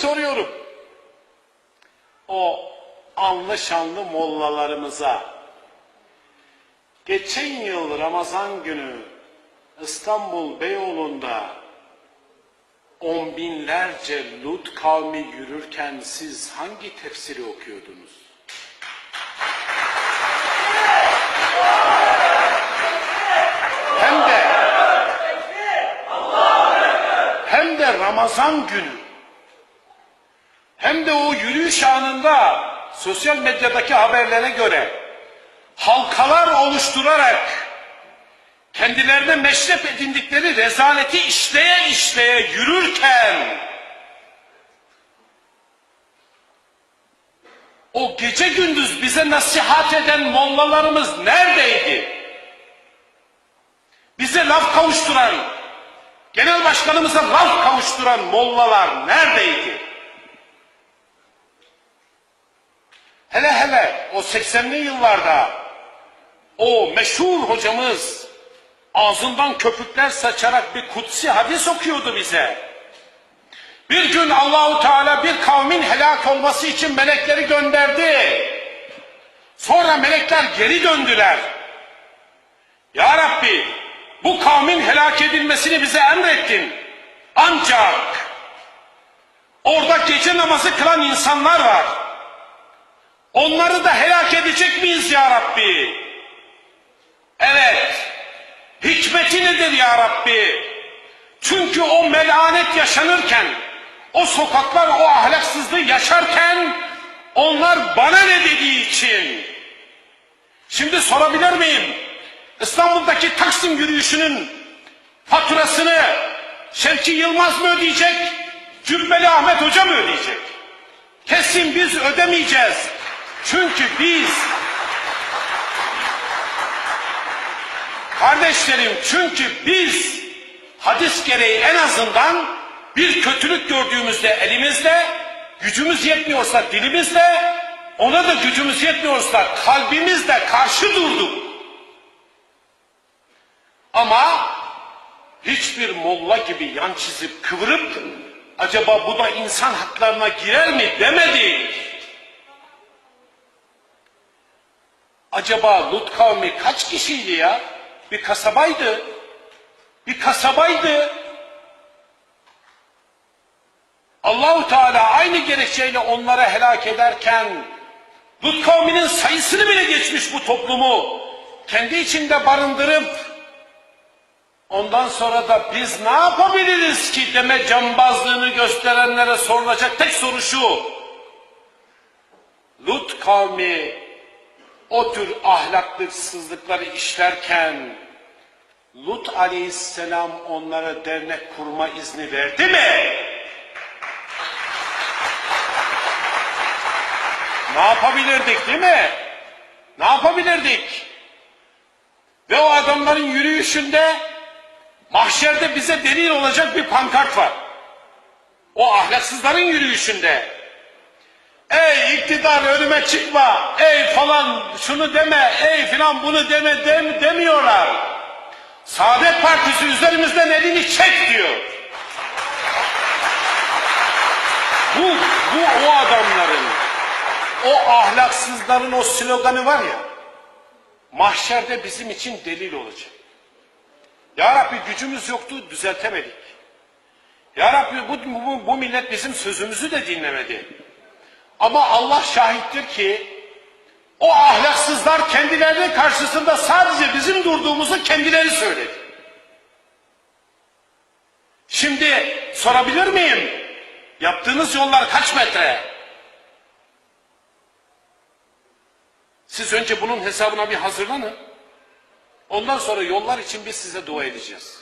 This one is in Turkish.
soruyorum. O anlı şanlı mollalarımıza geçen yıl Ramazan günü İstanbul Beyoğlu'nda on binlerce Lut kavmi yürürken siz hangi tefsiri okuyordunuz? Hem de Ramazan günü hem de o yürüyüş anında sosyal medyadaki haberlere göre halkalar oluşturarak kendilerine meşrep edindikleri rezaleti işleye işleye yürürken o gece gündüz bize nasihat eden mollalarımız neredeydi? Bize laf kavuşturan, genel başkanımıza laf kavuşturan mollalar neredeydi? Hele hele o 80'li yıllarda o meşhur hocamız ağzından köpükler saçarak bir kutsi hadis okuyordu bize. Bir gün Allahu Teala bir kavmin helak olması için melekleri gönderdi. Sonra melekler geri döndüler. Ya Rabbi bu kavmin helak edilmesini bize emrettin. Ancak orada gece namazı kılan insanlar var. Onları da helak edecek miyiz ya Rabbi? Evet. Hikmeti nedir ya Rabbi? Çünkü o melanet yaşanırken, o sokaklar o ahlaksızlığı yaşarken onlar bana ne dediği için. Şimdi sorabilir miyim? İstanbul'daki Taksim yürüyüşünün faturasını Şevki Yılmaz mı ödeyecek? Cübbeli Ahmet Hoca mı ödeyecek? Kesin biz ödemeyeceğiz. Çünkü biz kardeşlerim çünkü biz hadis gereği en azından bir kötülük gördüğümüzde elimizle gücümüz yetmiyorsa dilimizle ona da gücümüz yetmiyorsa kalbimizle karşı durduk. Ama hiçbir molla gibi yan çizip kıvırıp acaba bu da insan haklarına girer mi demedi. Acaba Lut kavmi kaç kişiydi ya? Bir kasabaydı. Bir kasabaydı. Allahu Teala aynı gerekçeyle onları helak ederken Lut kavminin sayısını bile geçmiş bu toplumu kendi içinde barındırıp ondan sonra da biz ne yapabiliriz ki deme cambazlığını gösterenlere sorulacak tek soru şu. Lut kavmi o tür ahlaksızlıkları işlerken Lut aleyhisselam onlara dernek kurma izni verdi mi? Ne yapabilirdik değil mi? Ne yapabilirdik? Ve o adamların yürüyüşünde mahşerde bize delil olacak bir pankart var. O ahlaksızların yürüyüşünde. Ey iktidar önüme çıkma, ey falan şunu deme, ey filan bunu deme dem, demiyorlar. Saadet Partisi üzerimizden elini çek diyor. Bu, bu o adamların, o ahlaksızların o sloganı var ya, mahşerde bizim için delil olacak. Ya Rabbi gücümüz yoktu, düzeltemedik. Ya Rabbi bu, bu, bu millet bizim sözümüzü de dinlemedi. Ama Allah şahittir ki o ahlaksızlar kendilerinin karşısında sadece bizim durduğumuzu kendileri söyledi. Şimdi sorabilir miyim? Yaptığınız yollar kaç metre? Siz önce bunun hesabına bir hazırlanın. Ondan sonra yollar için biz size dua edeceğiz.